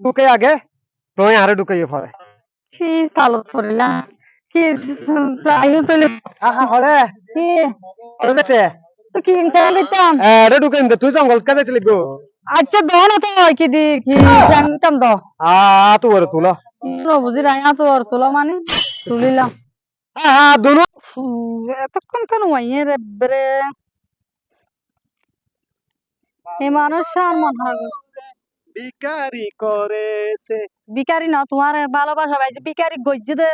ঢুকে আগে তুমি আরে ঢুকাইয়ে পড়ে কি তালত পড়িলা? কি আইও তলে আহা হরে। কি? ওরে দেখতে তো কি ইনকাম দিতাম আরে ঢুকাইন দে তুই জঙ্গল কাজে চলে গো। আচ্ছা দো না তো কি দি কি জানতাম দো। আ তো ওরে তুলো। নো বুঝি রাইয়া তো আর তোলা মানে তুলিলাম আহা দুনো। এতক্ষণ কেন মাইয়ে রে বেরে এই মানুষ আর মন বিকারি করেছে। বিকারি না তোমার ভালোবাসা ভাই যে বিকারি গজ্জে দে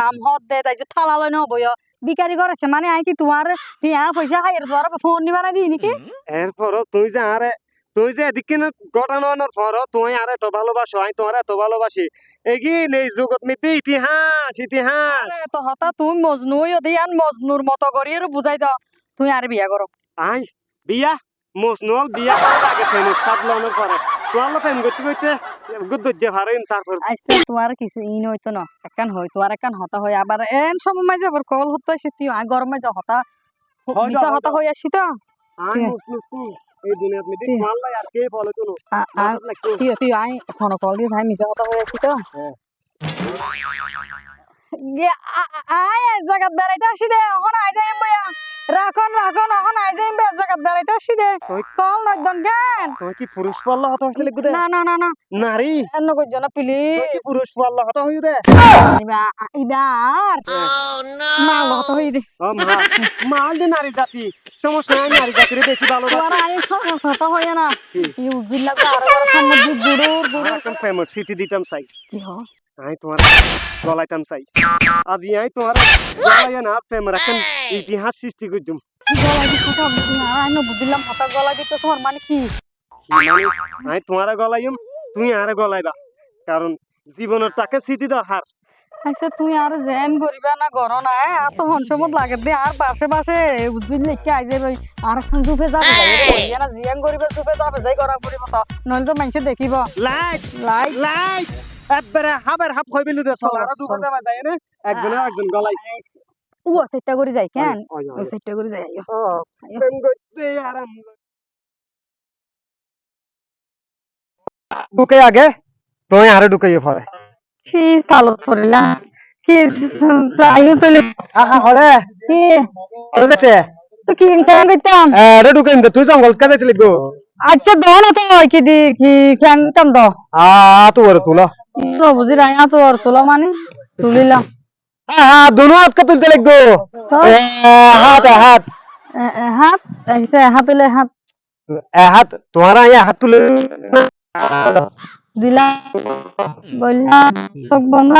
নাম হদ দে তাই যে থালা লয় না বইয়। বিকারি করেছে মানে আই কি তোমার টিয়া পয়সা খাই তোমার ফোন নিবা না দিই নাকি? এরপর তুই যে আরে তুই যে এদিকে না ঘটনার পর তুই আরে তো ভালোবাসো আমি তোমার এত ভালোবাসি। এগিয়ে নেই জগৎ মিতি ইতিহাস ইতিহাস। তো হতা তুমি মজনু দিয়ান মজনুর মতো করি আর বুঝাই দাও তুই আর বিয়া করো। আই বিয়া? মসনুল বিয়া করার আগে ফেন সাবলানোর পরে। তোয়ালো ফেন করতে করতে গুদ্দুজ্জে হারেন তারপর। আচ্ছা তোমার কিছু ইন হইতো না একান হয় তোমার একান হতা হয় আবার এন সময় যাবার কল হতো আসে তুই আই গরমে যা হতা মিশা হতা হয় আসি তো। এই দুনিয়াত মিতি ঠিক। মাল্লাই আর কে বলে কোনো? তুই তুই আই ফোন কল দিয়ে ভাই মিশা হতা হয়ে আসি তো। হ্যাঁ। ইয়ে, আয় এক বেড়াইতে আসি দে এখন আই যাইম বইয়া রাখন রাখন এখন আই যাইম বে এক বেড়াইতে আসি দে কল নয়দন জ্ঞান তুই কি পুরুষ পাল্লা হতা হইলে গুদে না না না না নারী এন্ন কইছো না তুই কি পুরুষ পাল্লা হতা হই রে ইবা ইবার মা হতা হই দে ও মা মাল দি নারী জাতি সমস্যা নাই নারী জাতির বেশি ভালো তোমার আই হতা হয় না ইউ জিল্লা আর সামনে দুধ গুড়ুর গুড়ুর ফেমাস সিটি দিতাম চাই কি হ আমি তোমার গলাইতাম চাই। আজ আমি তোমার গলাইয়া না প্রেম রাখেন ইতিহাস সৃষ্টি আই না বুঝলাম হতা গলা দিতে তোমার মানে কি? মানে আমি তোমার গলাইম তুমি আরে গলাইবা কারণ জীবনের তাকে স্মৃতি দরকার আচ্ছা তুই আর জেন করিবা না গর না আর তো হনসমত লাগে দে আর বাসে বাসে বুঝলি লিখে আই যাবে আর এখন জুফে যাবে না জিয়ান করিবে জুফে যাবে যাই করা পড়িব তো নইলে তো মানুষে দেখিব। লাইট লাইক লাইট একবারে হাবের হাব লুদে চলো, চল আর দু চলো। ঘণ্টা বাজায় না একজন একজন গলাই ও সেটটা করে যাই কেন? ও। সেটটা করে যাই আইও। ও প্রেম করতে আরাম ঢুকে আগে। আরে ঢুকাইয়ে পড়ে কি পড়িলা? কি আইও তলে আহা হরে। কি? দেখতে তো কি ইনকাম করতাম আরে ঢুকাইন তুই জঙ্গল কাজে চলে গো। আচ্ছা দো না তো কি দি কি খেংতাম দো আ তো ওরে তুলো। বুঝি রাইয়া তো আর তোলা মানে তুলিলাম আহা দুনো হাত কা তুলতে লাগবো। এ, হাত হাত। এ- এ হাত এইটা হাত হাত। হাত তোমার আয়া হাত তুলে দিলাম বললাম চোখ বন্ধ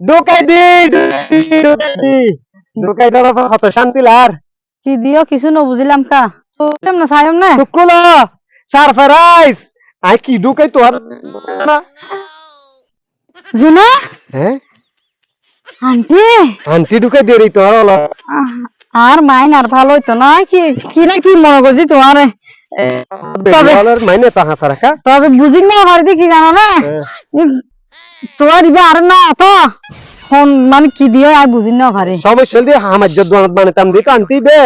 ঢুকাই দি ঢুকাই দি ঢুকাই দেওয়ার কত শান্তি লার। কি দিও কিছু ন বুঝিলাম কা। চোখেম না সাইম না শুকুলো সারপ্রাইজ আই কি ঢুকাই তোর না। জুনা? হ্যাঁ আন্টি? আনছি ঢুকাই দিয়ে রে তোর হলো আহ, আর মাইন আর ভালো হইতো না। কি কি না কি মনে করছি তোমার তবে- বেশি মাইনে তাহা সারাকা তবে বুঝি না হরিদি কি জানো না? ই- তোমার ইবে আর না তো। হন মানে কি দিও আর বুঝি না সমস্যা দিয়ে হামাজ্য দোয়ানত মানে তাম দিকে আনতি দে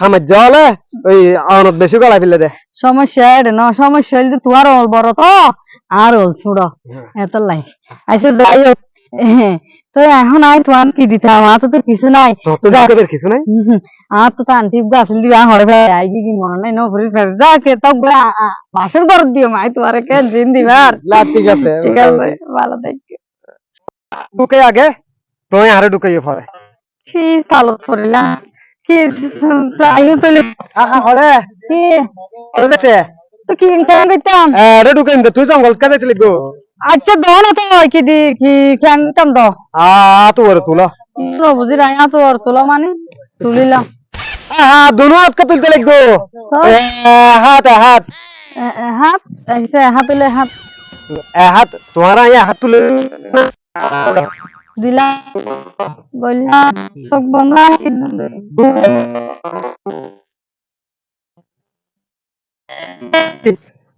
হামাজ্য হলে ওই বেশি গলা ফেলে দে। সমস্যা এটা না সমস্যা হইলে তোমার ওল বড় তো আর ওল ছুড়ো এত লাই। আচ্ছা যাই হোক হ্যাঁ, তো এখন আই তোমার কি দিতাম আমার তো কিছু নাই। কিছু নাই? আর তো তো আন্টি গাছিল দিবা হরে ভাই আই কি কি মনে নাই নো ফ্রি যা কে তো বাসন করে দিও মাই তোমারে কে জিন দিবার ঠিক আছে ঠিক আছে ভালো থাকি। ঢুকে আগে? তুমি আরে ঢুকাইয়ে পড়ে। কি তালত পড়িলা? কি আইও তলে আহা হরে। কি? ওরে দেখতে তো কি ইনকাম করতাম? আরে ঢুকাইন দে তুই জঙ্গল কাজে চলে গো। আচ্ছা দো না তো কি দি কি খেংতাম দো? আ তো ওরে তুলো। তো বুঝি রাইয়া তো আর তোলা মানে? তুলিলাম আহা দুনো হাত কা তুলতে লাগবো। তো? হাত হাত। হাত? হাত পেলে হাত। তোমার হাত তুলে দিলাম বললাম চোখ বন্ধ রাখি।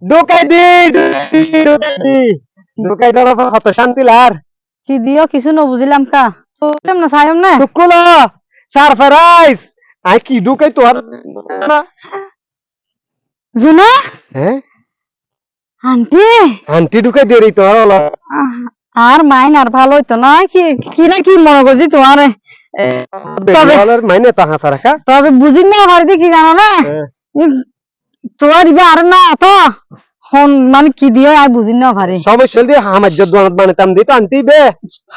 ঢুকাই দি ঢুকাই দি ঢুকাই দেওয়ার পর কত শান্তি লার কি দিও কিছু ন বুঝিলাম কা চোখেম না সাইম না শুকুলো সারপ্রাইজ আই কি ঢুকাই তোর না জুনা হ্যাঁ আন্টি আন্টি ঢুকাই দিয়ে তোর হলো আর মাইন আর ভালো হইতো না কি কি না কি মনে করছি তোমার? তবে মাইনে তো হাসা তবে বুঝি না পারি কি জানো না? হ্যাঁ। তোমার দিবে আর না তো? হন মানে কি দিয়ে আর বুঝি না পারি সমস্যা দিয়ে হামাজ্য দোয়ানত বানাতাম দিত আন্টি বে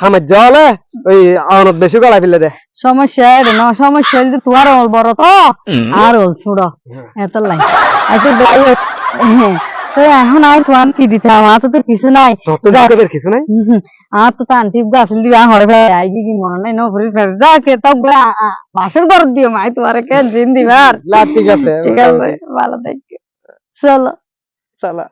হামাজ্য হলে ওই আওনত বেশি গলা ফেলে দে। সমস্যা এটা না সমস্যা হইলে তোমার ওল বড় তো। আর ওল ছোট এত লাই। আচ্ছা হ্যাঁ, তো এখন আর তোমার কি দিতে আমার তো কিছু নাই। কিছু নাই। আর তো তান্তি গাছ দিবা হরে ভাই আই কি মনে নাই নফরি ফের যা কে তো বাসর করে দিও মাই তোমার কে জিন দিবার ঠিক আছে ঠিক আছে ভালো থাক চলো। চালা।